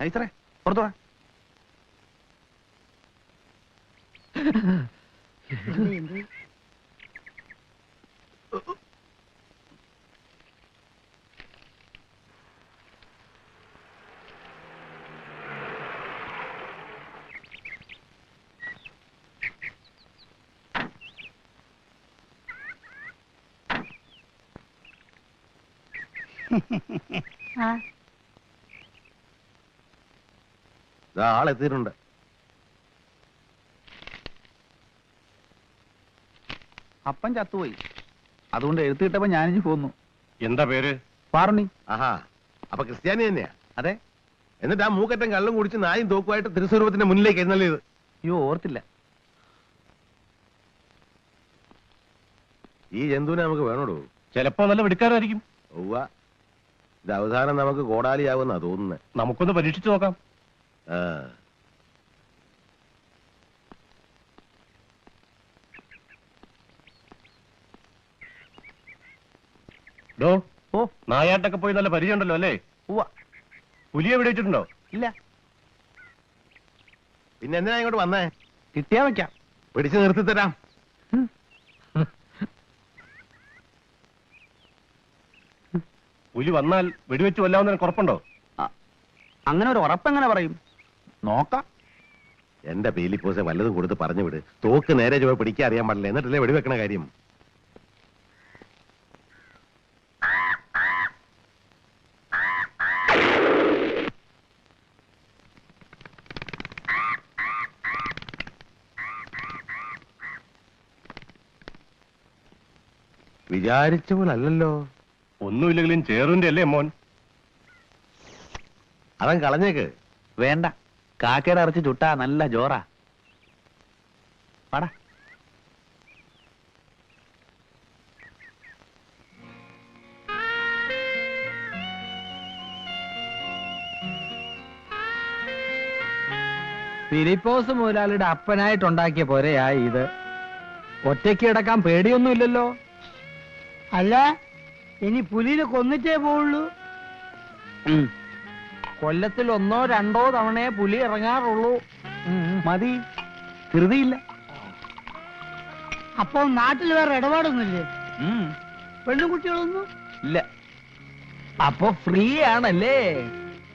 നൈസറേ പുറത്തു വാ. ദാ ആളെത്തിയിട്ടുണ്ട് അപ്പൻ ചത്തുപോയി. അതുകൊണ്ട് എഴുത്ത് കിട്ടപ്പോ ഞാനിഞ്ഞ് പോന്നു. എന്താ പേര്? പാറുണി ആഹാ അപ്പൊ ക്രിസ്ത്യാനി തന്നെയാ? അതെ. എന്നിട്ട് ആ മൂക്കറ്റം കള്ളും കുടിച്ച് നായും തോക്കുമായിട്ട് തിരുസ്വരൂപത്തിന്റെ മുന്നിലേക്ക് എഴുന്നള്ളിയത്? അയ്യോ ഓർത്തില്ല. ഈ ജന്തുവിനെ നമുക്ക് വേണോടോ? ചിലപ്പോ നല്ല വെടിക്കാരായിരിക്കും ഒവ്വ ഇത് അവസാനം നമുക്ക് കോടാലിയാവുന്നാ തോന്നുന്നത് നമുക്കൊന്ന് പരീക്ഷിച്ചു നോക്കാം. ആ. ഡോ ഓ. നായാട്ടൊക്കെ പോയി നല്ല പരിചയം ഉണ്ടല്ലോ അല്ലേ പുലിയെ വെടിവെച്ചിട്ടുണ്ടോ ഇല്ല. പിന്നെ എന്തിനാ ഇങ്ങോട്ട് വന്നേ? കിട്ടിയാ വെക്കാം. പിടിച്ചു നിർത്തി തരാം പുലി വന്നാൽ വെടിവെച്ച് കൊല്ലാവുന്നതിന് കുറപ്പുണ്ടോ? അ- അങ്ങനെ ഒരു ഉറപ്പെങ്ങനെ പറയും? നോക്കാം. എന്റെ പേലിപ്പോസെ വല്ലതും കൊടുത്ത് പറഞ്ഞു വിട്. തോക്ക് നേരെ ചുവ പിടിക്കാൻ അറിയാൻ പാടില്ല. എന്നിട്ടല്ലേ വെടിവെക്കണ കാര്യം? വിചാരിച്ച പോലെ അല്ലല്ലോ ഒന്നുമില്ലെങ്കിലും ചേറിന്റെ അല്ലേ മോൻ? അതം കളഞ്ഞേക്ക്. വേണ്ട. കാക്കയുടെ ഇറച്ചി ചുട്ടാ നല്ല ജോറാ. പാടാ. ഫിലിപ്പോസ് മുതലാളിയുടെ അപ്പനായിട്ടുണ്ടാക്കിയ പോരെയാ ഇത്. ഒറ്റയ്ക്ക് കിടക്കാൻ പേടിയൊന്നുമില്ലല്ലോ. അല്ല ഇനി പുലിനെ കൊന്നിട്ടേ പോവുള്ളൂ. കൊല്ലത്തിൽ ഒന്നോ രണ്ടോ തവണയെ പുലി ഇറങ്ങാറുള്ളൂ. മതി ധൃതിയില്ല. അപ്പൊ നാട്ടിൽ വേറെ ഇടപാടൊന്നുമില്ലേ? പെണ്ണു പെണ്ണുകുട്ടികളൊന്നും? ഇല്ല. അപ്പൊ ഫ്രീ ആണല്ലേ?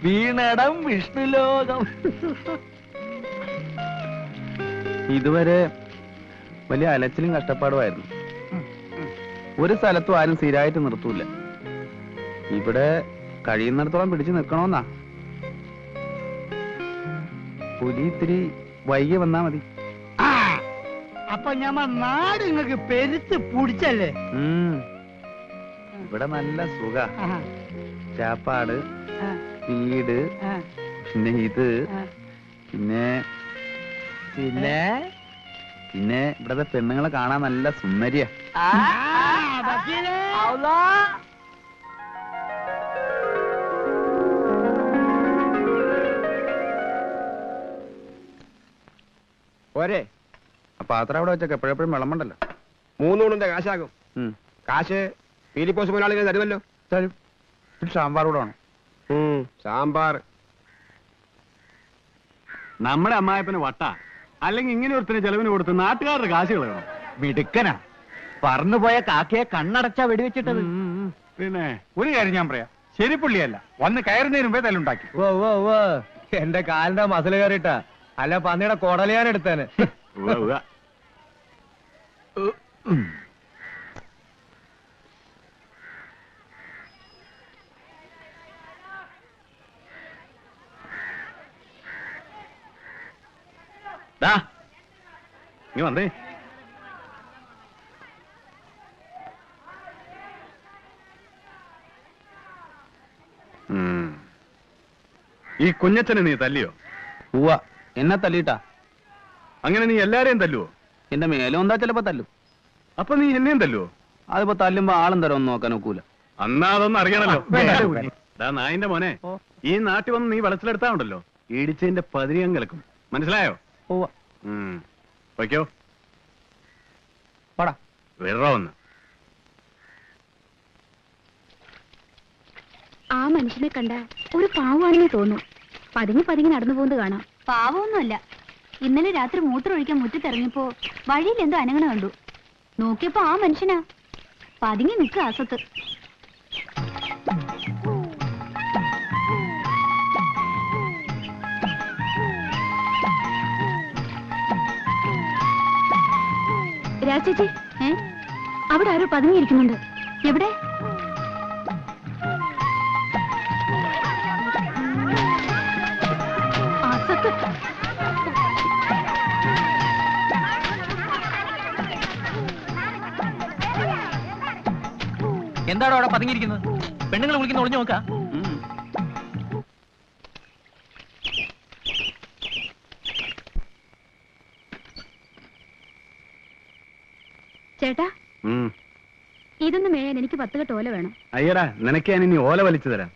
വീണടം വിഷ്ണുലോകം ഇതുവരെ വലിയ അലച്ചിലും കഷ്ടപ്പാടുമായിരുന്നു. ഒരു സ്ഥലത്തും ആരും സ്ഥിരമായിട്ട് നിർത്തൂല. ഇവിടെ കഴിയുന്നിടത്തോളം പിടിച്ചു നിൽക്കണമെന്നാ പുലി ഇത്തിരി വൈകി വന്നാ മതി. അപ്പൊ ഞമ്മ നാട് നിങ്ങക്ക് പെരുത്ത് പിടിച്ചല്ലേ? ഇവിടെ നല്ല സുഖ. ചാപ്പാട് വീട് പിന്നെ ഇത് പിന്നെ പിന്നെ? പിന്നെ ഇവിടത്തെ പെണ്ണുങ്ങളെ കാണാൻ നല്ല സുന്ദരിയാ. പോരെ. പാത്രം അവിടെ വെച്ചൊക്കെ എപ്പോഴെപ്പോഴും വിളമ്പണ്ടല്ലോ. മൂന്നൂണിന്റെ കാശാകും. കാശ് പീലിപ്പോസ് മുതലാളികൾ തരുമല്ലോ. തരും. ഒരു സാമ്പാർ കൂടെ വേണം. സാമ്പാർ. നമ്മുടെ അമ്മായപ്പന് വട്ട. അല്ലെങ്കിൽ ഇങ്ങനെ ഒരുത്തിന് ചെലവിന് കൊടുത്ത് നാട്ടുകാരുടെ കാശ് കളയണം മിടുക്കനാ. പറന്നുപോയ കാക്കയെ കണ്ണടച്ചാ വെടിവെച്ചിട്ടത്. പിന്നെ ഒരു കാര്യം ഞാൻ പറയാം. ശരിപ്പുള്ളിയല്ല വന്ന് കയറുന്നതിന് മുമ്പേ തല്ലുണ്ടാക്കി. ഓ ഓ ഓ എന്റെ കാലിന്റെ മസിൽ കയറിയിട്ട. അല്ല പന്നിയുടെ കൊടലിയാൻ എടുത്തേന്. ദാ, നീ വന്നേ. ഈ കുഞ്ഞച്ചനെ നീ തല്ലിയോ? ഉവ്വ. എന്നാ തല്ലിട്ടാ അങ്ങനെ നീ എല്ലാരെയും തല്ലുവോ? എന്റെ മേലും എന്താ ചിലപ്പോ തല്ലും. അപ്പൊ നീ എന്നെയും തല്ലുവോ? അതിപ്പോ തല്ലുമ്പോ ആളും തരം ഒന്നും നോക്കാൻ ഒക്കൂല. അന്നാ അതൊന്നും അറിയണല്ലോ. ദാ നായിന്റെ മോനെ ഈ നാട്ടിൽ വന്ന് നീ വെളച്ചിലെടുത്താ ഉണ്ടല്ലോ ഇടിച്ചതിന്റെ പതിരിയം കിളക്കും മനസ്സിലായോ? ഉവ്വ. ഉം. വയ്ക്കോ പാടാ. വിടറോ ഒന്ന്. ആ മനുഷ്യനെ കണ്ട ഒരു പാവമാണെന്ന് തോന്നും. പതിങ്ങി പതിങ്ങി നടന്നു പോകുന്നത് കാണാം. പാവമൊന്നുമല്ല. ഇന്നലെ രാത്രി മൂത്രമൊഴിക്കാൻ മുറ്റത്തിറങ്ങിയപ്പോ വഴിയിൽ എന്തോ അനങ്ങണ കണ്ടു. നോക്കിയപ്പോ ആ മനുഷ്യനാ. പതിങ്ങി നിൽക്കുക അസത്ത് രാജേച്ചി ഏ? അവിടെ ആരോ പതുങ്ങിയിരിക്കുന്നുണ്ട്. എവിടെ? എന്താണോ അവിടെ പതുങ്ങിയിരിക്കുന്നത്? പെണ്ണുങ്ങൾ വിളിക്കുന്ന ഒളിഞ്ഞു നോക്കാ. ചേട്ടാ? ഇതൊന്നും ഇതൊന്ന് മേയാൻ എനിക്ക് പത്ത് കെട്ട് ഓല വേണം. അയ്യടാ നിനക്ക് ഞാൻ ഇനി ഓല വലിച്ചു തരാം.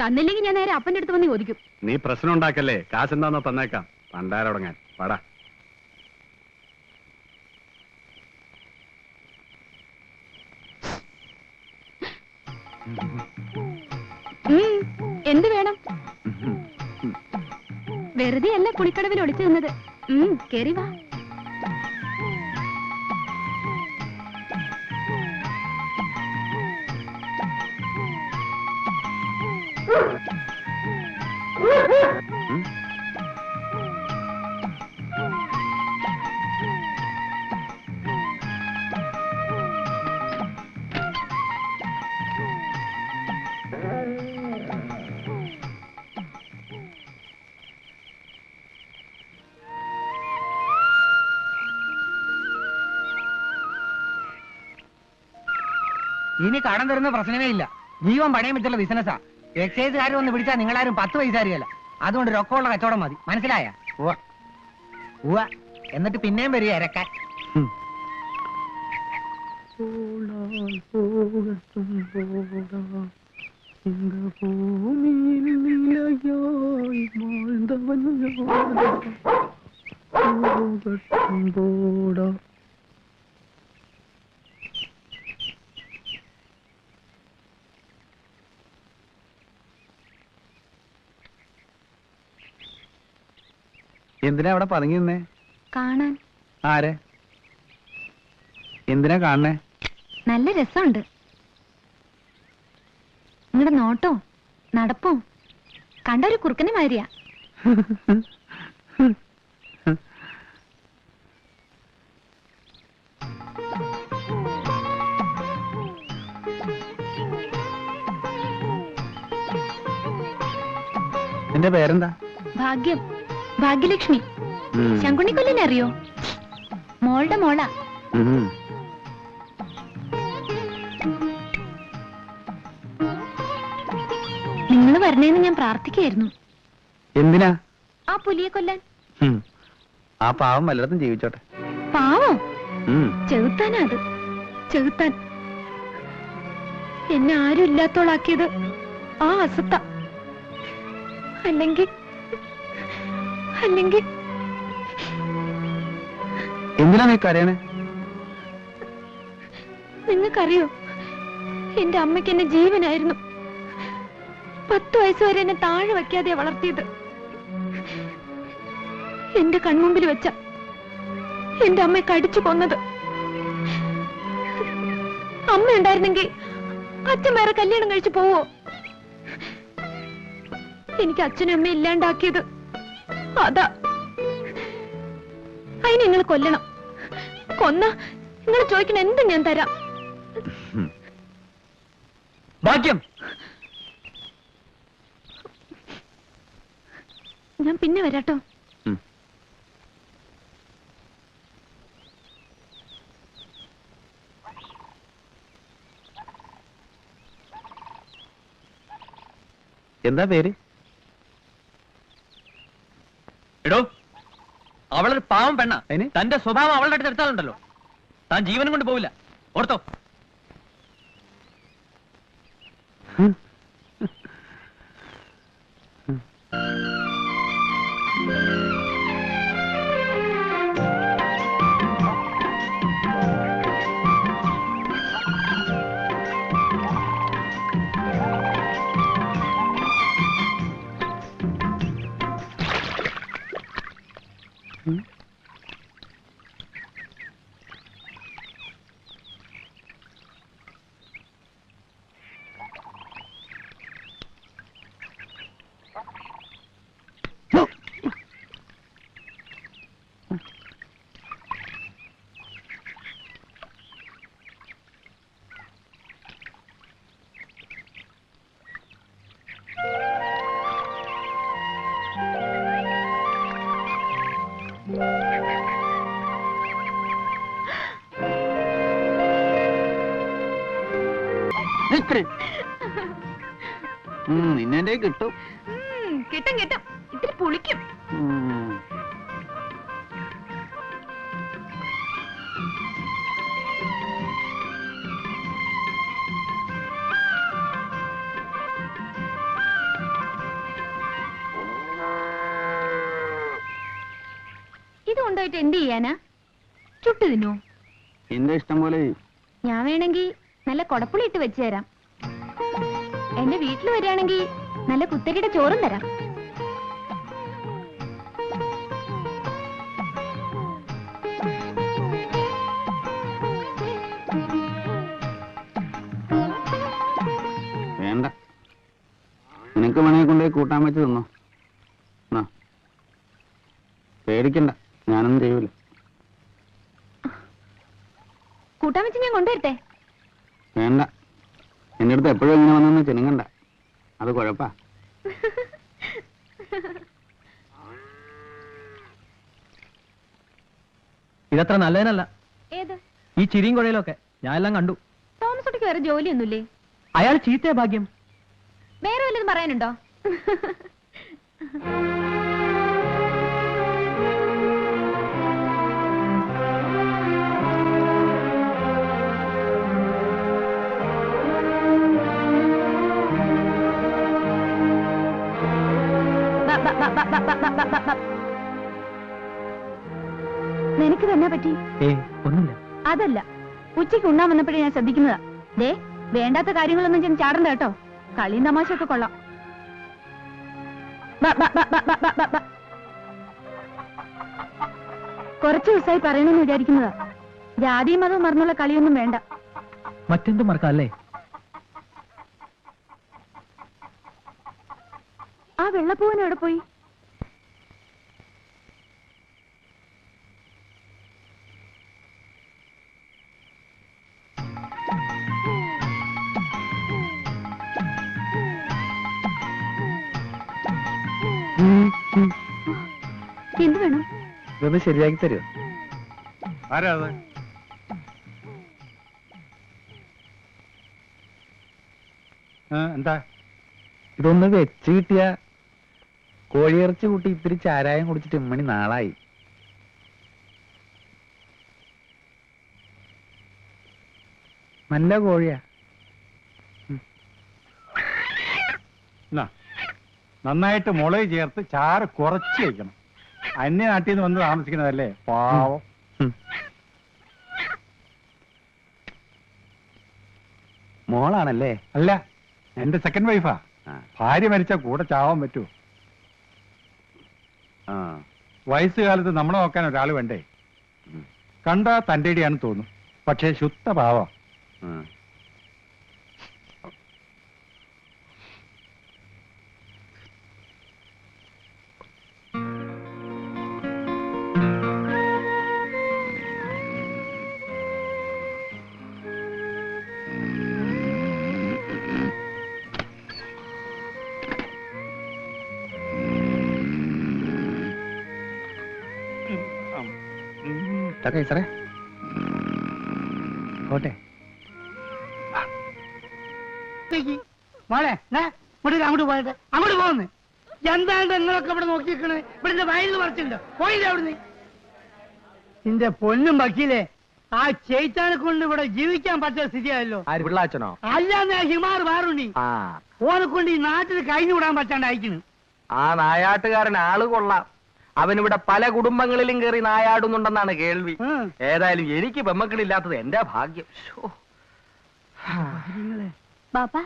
തന്നില്ലെങ്കിൽ ഞാൻ നേരെ അപ്പന്റെ അടുത്ത് വന്ന് ചോദിക്കും. നീ പ്രശ്നം ഉണ്ടാക്കല്ലേ? കാശെന്താന്നോ തന്നേക്കാം. പണ്ടാരടങ്ങാൻ. പടാ. എന്ത് വേണം? വെറുതെ അല്ല പുളിക്കടവിൽ ഒളിച്ചു നിന്നത് ഉം കേറി വാ. ഇനി കടം തരുന്ന പ്രശ്നമേ ഇല്ല ജീവൻ പണയം വെച്ചുള്ള ബിസിനസ്സാ എക്സൈസുകാർ ഒന്ന് പിടിച്ചാൽ നിങ്ങളാരും പത്ത് പൈസ അറിയല്ല അതുകൊണ്ട് രൊക്കമുള്ള കച്ചവടം മതി മനസ്സിലായ എന്നിട്ട് പിന്നെയും വരിക ഇരക്കാൻ എന്തിനാ അവിടെ പതുങ്ങി നിന്നേ? കാണാൻ. ആരെ? എന്തിനാ കാണണേ? നല്ല രസമുണ്ട്. നിങ്ങളുടെ നോട്ടോ നടപ്പോ. കണ്ട ഒരു കുറുക്കനെ മാതിരിയാ. നിന്റെ പേരെന്താ? ഭാഗ്യം. ഭാഗ്യലക്ഷ്മി. ശങ്കുണ്ണിക്കൊല്ലിനെ അറിയോ മോളുടെ മോളാ. നിങ്ങൾ വരണേന്ന് ഞാൻ പ്രാർത്ഥിക്കായിരുന്നു എന്തിനാ? ആ പുലിയെ കൊല്ലാൻ. ആ പാവം വല്ലയിടത്തും ജീവിച്ചോട്ടെ. പാവോ. ചെകുത്താനാ അത്. ചെകുത്താൻ. എന്നെ ആരും ഇല്ലാത്തോളാക്കിയത് ആ അസത്ത. അല്ലെങ്കിൽ അല്ലെങ്കിൽ എന്തിനാ നീ കരയണേ? നിങ്ങൾക്കറിയോ? എന്റെ അമ്മയ്ക്ക് എന്നെ ജീവനായിരുന്നു. പത്ത് വയസ്സുവരെ എന്നെ താഴെ വയ്ക്കാതെ വളർത്തിയത്. എന്റെ കൺമുമ്പിൽ വെച്ച എന്റെ അമ്മയെ കടിച്ചു കൊന്നത്. അമ്മ ഉണ്ടായിരുന്നെങ്കിൽ അച്ഛൻ വേറെ കല്യാണം കഴിച്ചു പോവോ? എനിക്ക് അച്ഛനും അമ്മയും ഇല്ലാണ്ടാക്കിയത്. അതാ. അതിനെ നിങ്ങൾ കൊല്ലണം. കൊന്ന നിങ്ങൾ ചോദിക്കണ എന്തും ഞാൻ തരാം. ഭാഗ്യം. ഞാൻ പിന്നെ വരാട്ടോ. എന്താ പേര്? എടോ അവളൊരു പാവം പെണ്ണ? തന്റെ സ്വഭാവം അവളുടെ അടുത്ത് എടുത്താലുണ്ടല്ലോ. താൻ ജീവനും കൊണ്ട് പോവില്ല. ഓർത്തോ. ഇത് കൊണ്ടുപോയിട്ട് എന്ത് ചെയ്യാനാ? ചുട്ടു തിന്നോ? എന്റെ ഇഷ്ടം പോലെ ഞാൻ വേണമെങ്കിൽ നല്ല കൊടപ്പുളി ഇട്ട് വെച്ചു തരാം. എന്റെ വീട്ടിൽ വരികയാണെങ്കിൽ നല്ല കുത്തരിയുടെ ചോറും തരാം. വേണ്ട. നിനക്ക് വേണേ കൊണ്ടുപോയി കൂട്ടാൻ വെച്ച് തന്നോ. പേടിക്കണ്ട. ഞാനൊന്നും ചെയ്യൂല. കൂട്ടാൻ വെച്ച് ഞാൻ കൊണ്ടുവരട്ടെ? വേണ്ട. എന്റെ അടുത്ത് എപ്പോഴും ഇങ്ങനെ വന്നെന്ന് ചെനുങ്ങണ്ട അത് കുഴപ്പാ. ഇതത്ര നല്ലതിനല്ല. ഏത്? ഈ ചിരിയും കുഴയിലൊക്കെ ഞാൻ എല്ലാം കണ്ടു. തോമസ് കുട്ടിക്ക് വേറെ ജോലിയൊന്നുമില്ലേ? അയാൾ ചീത്തയ ഭാഗ്യം. വേറെ വല്ലതും പറയാനുണ്ടോ? നിനക്ക് തന്നെ പറ്റി? ഒന്നുമില്ല. അതല്ല. ഉച്ചയ്ക്ക് ഉണ്ണാൻ വന്നപ്പോഴേ ഞാൻ ശ്രദ്ധിക്കുന്നതാ. ദേ വേണ്ടാത്ത കാര്യങ്ങളൊന്നും ഞാൻ ചാടണ്ട കേട്ടോ. കളിയും തമാശയൊക്കെ കൊള്ളാം. കുറച്ച് ദിവസമായി പറയണമെന്ന് വിചാരിക്കുന്നതാ. ജാതിയും മതവും മറന്നുള്ള കളിയൊന്നും വേണ്ട. മറ്റെന്തും മറക്കാല്ലേ? ആ വെള്ളപ്പൂവൻ എവിടെ പോയി? ഇതൊന്ന് ശരിയാക്കി തരുമോ? ആരാ അത്? എന്താ? ഇതൊന്ന് വെച്ച് കിട്ടിയ കോഴിയിറച്ചി കൂട്ടി ഇത്തിരി ചാരായം കുടിച്ചിട്ട് ഇമ്മണി നാളായി. നല്ല കോഴിയാ. നന്നായിട്ട് മുളക് ചേർത്ത് ചാറ് കുറച്ച് വയ്ക്കണം അന്യ നാട്ടിൽ നിന്ന് വന്ന് താമസിക്കുന്നതല്ലേ? പാവം. മോളാണല്ലേ? അല്ല എന്റെ സെക്കൻഡ് വൈഫാ ആ. ഭാര്യ മരിച്ച കൂടെ ചാവാൻ പറ്റൂ. ആ. വയസ്സുകാലത്ത് നമ്മളെ നോക്കാൻ ഒരാൾ വേണ്ടേ? കണ്ടാ തന്റെ ഇടിയാണെന്ന് തോന്നും. പക്ഷേ ശുദ്ധ പാവം. ആ. ഇതൊക്കെ സാറേ പോട്ടെ. മോളെ ഇവിടെ അങ്ങോട്ട് പോയിട്ട്. അങ്ങോട്ട് പോകുന്നു എന്താണ്ട് നിങ്ങളൊക്കെ ഇവിടെ നോക്കിക്കണത് ഇവിടെ വയലിൽ പറിച്ചിട്ടുണ്ടോ? പോയില്ലേ അവിടുന്ന്? നിന്റെ പൊന്നും വക്കീലേ ആ ചേച്ചാനെ കൊണ്ട് ഇവിടെ ജീവിക്കാൻ പറ്റാത്ത സ്ഥിതിയായല്ലോ. പിള്ളാച്ചനോ? അല്ലാന്ന് ഹിമാർ വേറുണ്ടി ഓനെ കൊണ്ട് ഈ നാട്ടിൽ കഴിഞ്ഞു വിടാൻ പറ്റാണ്ട് അയക്കുന്നു ആ നായാട്ടുകാരൻ ആൾ കൊള്ളാം. അവനിവിടെ പല കുടുംബങ്ങളിലും കയറി നായാടുന്നുണ്ടെന്നാണ് കേൾവി. ഏതായാലും എനിക്ക് പെമ്മക്കളില്ലാത്തത് എന്റെ ഭാഗ്യം. ബാപ്പ.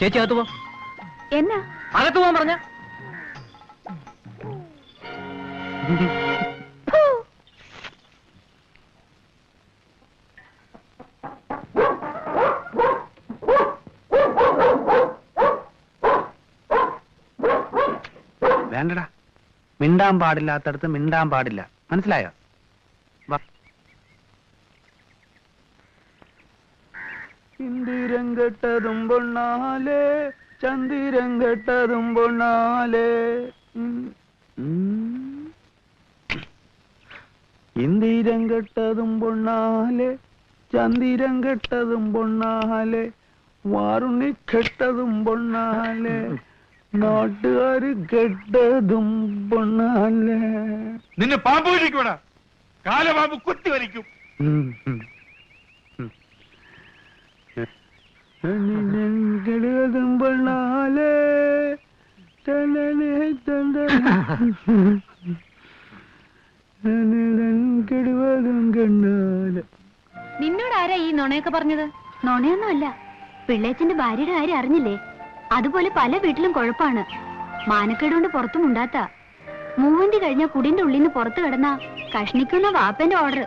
ചേച്ചി അകത്ത് പോ. എന്നാ? അകത്ത് പോകാൻ പറഞ്ഞ. വേണ്ടടാ. മിണ്ടാൻ പാടില്ലാത്തടത്ത് മിണ്ടാൻ പാടില്ല. മനസ്സിലായോ? ഇന്ദിരം കെട്ടതും പൊണ്ണാലേ ചന്ദിരം കെട്ടതും പൊണ്ണാലേ. ഇന്ദിരം കെട്ടതും പൊണ്ണാലേ ചന്ദിരം കെട്ടതും പൊണ്ണാലേ വാറുണ്ണി കെട്ടതും പൊണ്ണാലേ നാട്ടുകാര് കെട്ടതും പൊണ്ണാലേ നിന്നെ പാമ്പ് വലിക്കൂടാ കാലപാമ്പ് കുത്തി വലിക്കും. പൊണ്ണാലേ കണ്ണാലേ നിന്നോട് ആരാ ഈ നുണയൊക്കെ പറഞ്ഞത്? നുണയൊന്നുമല്ല. പിള്ളേച്ചന്റെ ഭാര്യയുടെ കാര്യം അറിഞ്ഞില്ലേ? അതുപോലെ പല വീട്ടിലും കുഴപ്പാണ്. മാനക്കേടുകൊണ്ട് പുറത്തും ഉണ്ടാത്ത. മൂവന്തി കഴിഞ്ഞ കുടിന്റെ ഉള്ളിൽ നിന്ന് പുറത്തു കിടന്ന കഷ്ണിക്കുന്ന വാപ്പന്റെ ഓർഡർ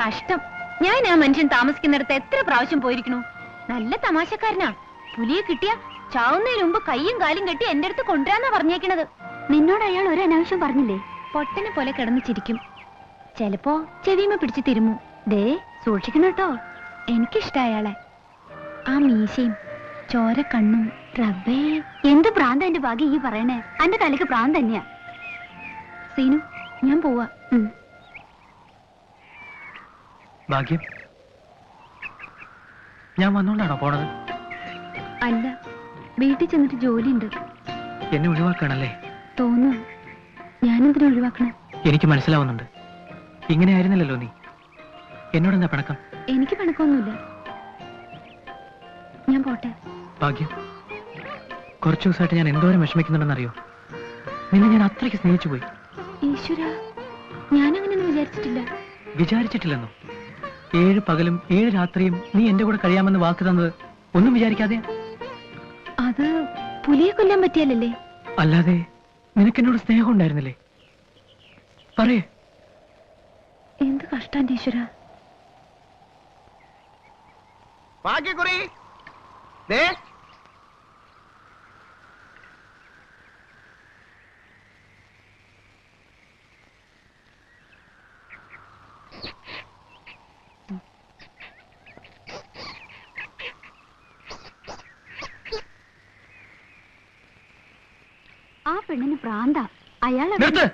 കഷ്ടം. ഞാൻ ആ മനുഷ്യൻ താമസിക്കുന്നിടത്ത് എത്ര പ്രാവശ്യം പോയിരിക്കണു നല്ല തമാശക്കാരനാ. പുലിയെ കിട്ടിയ ചാവുന്നതിന് മുമ്പ് കൈയും കാലും കെട്ടി എന്റെ അടുത്ത് കൊണ്ടുവരാന്നാ പറഞ്ഞേക്കണത്. നിന്നോട് അയാൾ ഒരു അനാവശ്യം പറഞ്ഞില്ലേ? പൊട്ടനെ പോലെ കിടന്നിച്ചിരിക്കും ചെലപ്പോ ചെവിമ പിടിച്ചു തിരുമു. ദേ സൂക്ഷിക്കണം കേട്ടോ. എനിക്കിഷ്ട അയാളെ. ആ മീശയും ചോര കണ്ണും റബ്ബേ. എന്ത് പ്രാന്ത എന്റെ ഭാഗ്യം ഈ പറയണേ? അന്റെ തലക്ക് പ്രാന്ത് തന്നെയാ. സീനു ഞാൻ പോവാ. ഭാഗ്യം. ഞാൻ വന്നോണ്ടാണോ പോണത്? അല്ല വീട്ടിൽ ചെന്നിട്ട് ജോലിയുണ്ട്. എന്നെ ഒഴിവാക്കണല്ലേ? തോന്നുന്നു. ഞാനെന്തിനാ ഒഴിവാക്കണം? എനിക്ക് മനസ്സിലാവുന്നുണ്ട്. ഇങ്ങനെ ആയിരുന്നില്ലല്ലോ നീ. എന്നോട് എന്താ പണക്കം? എനിക്ക് പണക്കൊന്നുമില്ല. ഞാൻ പോട്ടെ. ഭാഗ്യം. കുറച്ചു ദിവസമായിട്ട് ഞാൻ എന്തോരം വിഷമിക്കുന്നുണ്ടെന്നറിയോ? നിന്നെ ഞാൻ അത്രയ്ക്ക് സ്നേഹിച്ചു പോയി ഈശ്വര ഞാനങ്ങനെ വിചാരിച്ചിട്ടില്ല. വിചാരിച്ചിട്ടില്ലെന്നോ? ഏഴ് പകലും ഏഴ് രാത്രിയും നീ എന്റെ കൂടെ കഴിയാമെന്ന് വാക്ക് തന്നത് ഒന്നും വിചാരിക്കാതെ. അത് പുലിയെ കൊല്ലാൻ പറ്റിയല്ലേ അല്ലാതെ നിനക്കെന്നോട് സ്നേഹം ഉണ്ടായിരുന്നില്ലേ? പറയേ. എന്ത് കഷ്ടാന്റെ ഈശ്വര. ബാക്കി ദേ ആ പെണ്ണിന് പ്രാന്ത. അയാൾ നിർത്ത്.